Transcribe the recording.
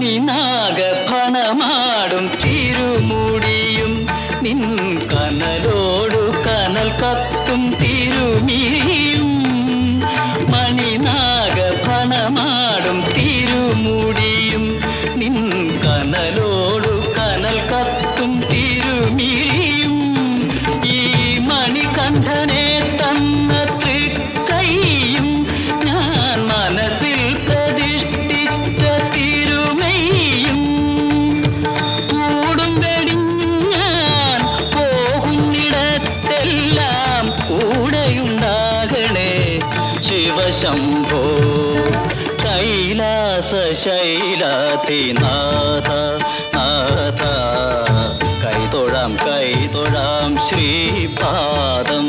கனினாக பணமாடும் திருமுடியும் நின் கனலோடு கனல் கத்தும் தீ കൈലാസ ശൈലാധിനാഥ നാഥ കൈതൊഴാം കൈതൊഴാം ശ്രീപാദം.